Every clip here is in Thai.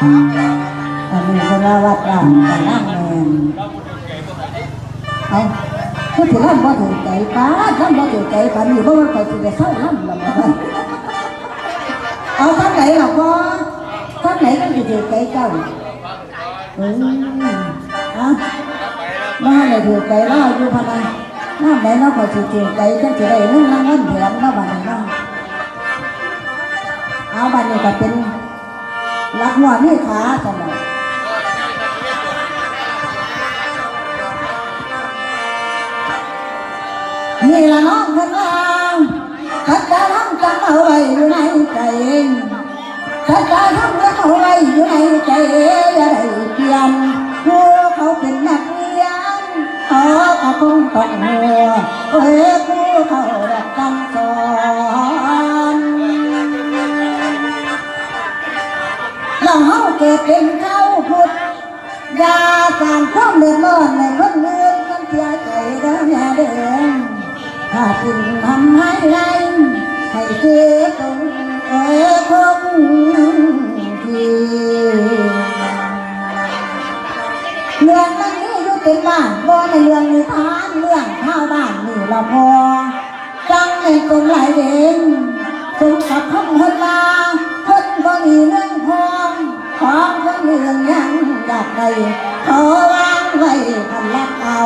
อันนี้เป็นว่าวัดร้างแต่นั่งแมนเอาพูดถึงล่ำบ่ถูกใจป้าล่ำบ่ถูกใจป้านี่บ่ว่าใครสิได้เข้าล่ำละบ่เอาท่านไหนหรอกบ่ท่านไหนก็สิถูกใจเจ้าเออเอามาให้ถูกใจเราอยู่พะนะน้ำไหนเนาะก็สิถูกใจจังสิได้เงินรางวัลแถมเนาะบัดนี้เนาะเอาบัดนี้ก็เป็น รักหัวนี่ขาจังไดนี่ละน้องคนงามทัดดาทำจังเอาไว้อยู่ในใจทัดดาทำจังเอาไว้อยู่ในใจอย่าได้เปลี่ยนผู้เขาเป็นนักเรียนเขาก็คงต้องหัวเอ้ยผู้เขา เกิดเป็นเข้าพุทธยาสางความเดือดร้อนในคนอื่นมันเสียใจเด้อแม่เด้อถ้ากินทำให้ไรให้เสียตรงเอ้ยคงทีเรื่องมันนี้อยู่เต็มบ้านบ่ในเรื่องนิทานเรื่องข้าวบ้านนี่ละพอจังในตรงไหลายเด่นสมกับคำพันลา ขอวางไว้พันลักเอา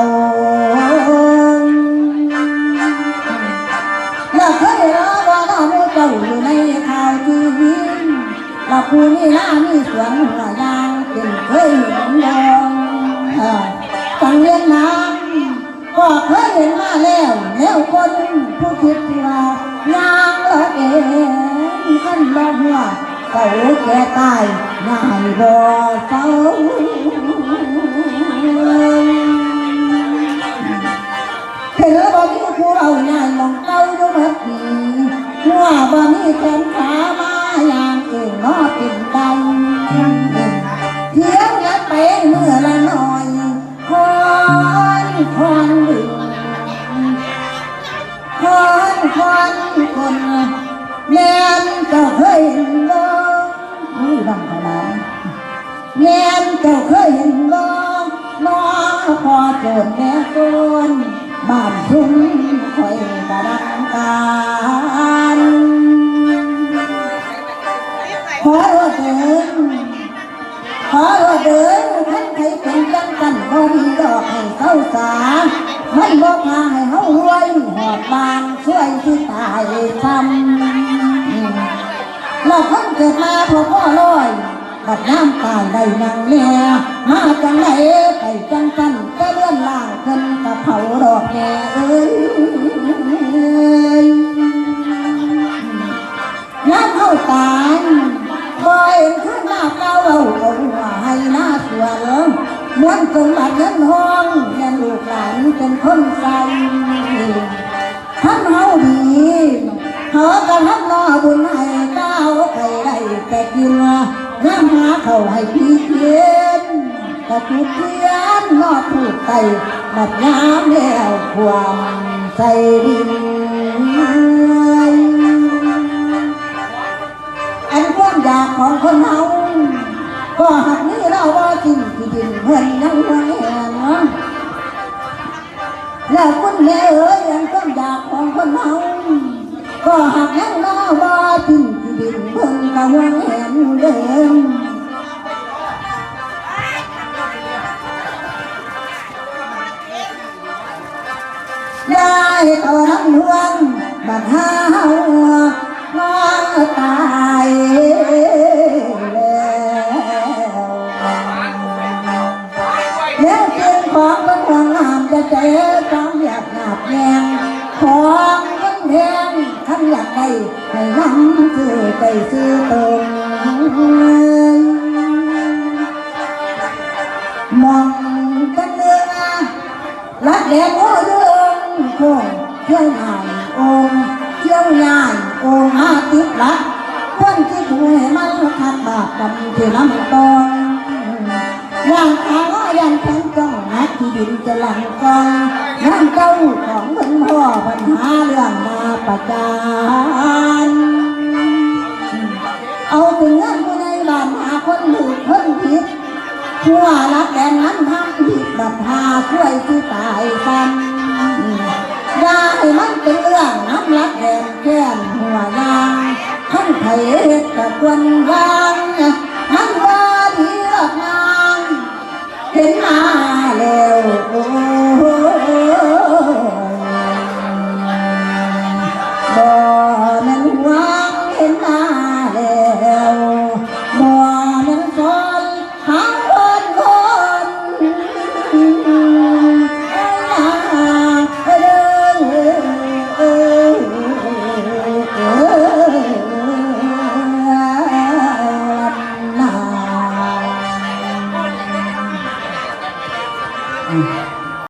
เราเคยรอว่าเราโมเจ้าอยู่ในข่าวทีวีเราคูนี่ล่ามีสวนหัวยางเป็นเคยเห็นลองฟังเรียนน้ำก็เคยเห็นมาแล้วแล้วคนผู้คิดว่ายางเออเองกันลองหัว เก่าแก่ตายง่ายบ่เศร้าเห็นแล้วบ่มีผู้เอาใหญ่มองเก้าอยู่เมื่อปีหัวบ่มีแขนขามาอย่างเองนอติ่นดังเที่ยวยัดไปเมื่อละหน่อยคอนคอนดึงคอนคอนคนแม่นจ้าเคยเห็นบ่ นี่ดังขนาดแม่นเจ้าเคยเห็นบ่น้องพอเกิดแม่คนบ้านทุ่งคอยกระดังการขอรถเดินขอรถเดินท่านใครเป็นจังกันบ่มีดอกให้เข้าสา มันบ่พาให้เฮาหวยหอดบานช่วยที่ตายซ้ำ เราคนเกิดมาพอพ่อลอยบัดน้ำตายได้นางแม่มาจังไหนไปจังกันก็เลื่อนล่างขึ้นกะเผาดอกแม่เอ้ยน้ำเข้าตานบ่เห็นขึ้นหน้าเก้าเอาเอาหัวให้หน้าสวนเมือนสมบัติเงินทองแม่ลูกหลานเป็นคนใส่ท่านเฮาดี เฮากันทับนอบุญให้เก้าวไข่ได้แต่กินน้ำหาเขาให้พี่เทียนกระจุดเทียนนอถูกไตบัดยามแล้วความใส่ดินอันความอยากของคนเฮาก็หักนี้เราว่าจริงที่ดินเพื่อนยังไว้เนาะแล้วคุณแม่เอ๋ยยังต้องอยากของคนเฮา ก็หักยังรอว่าทิ้งที่ดินเพิ่งกะห ให้นั่งคือไปซื้อตรงมองกันเนื้อรักแดงโอ้เรื่องคงเที่ยวหายองเที่ยวใหญ่องค์มาติดรักคนที่ถูกให้มันขัดบาปดำที่น้ำตอนอย่างขาวยันแขนจ้องนักที่ดินจะหลังกอง น้ำเจ้าของเพิ่นพ่อปัญหาเรื่องนาประจานเอาถึงเงินผู้ในบ้านหาคนถูกคนผิดทั่วรักแดนนั้นทำผิดบัดหาช่วยที่ตายกันอย่าให้มันเป็นเรื่องน้ำรักแดนแค่นหัวยางขั้นไผเฮ็ดกับควนวางมันว่าดีเลือกงานเห็นมาแล้ว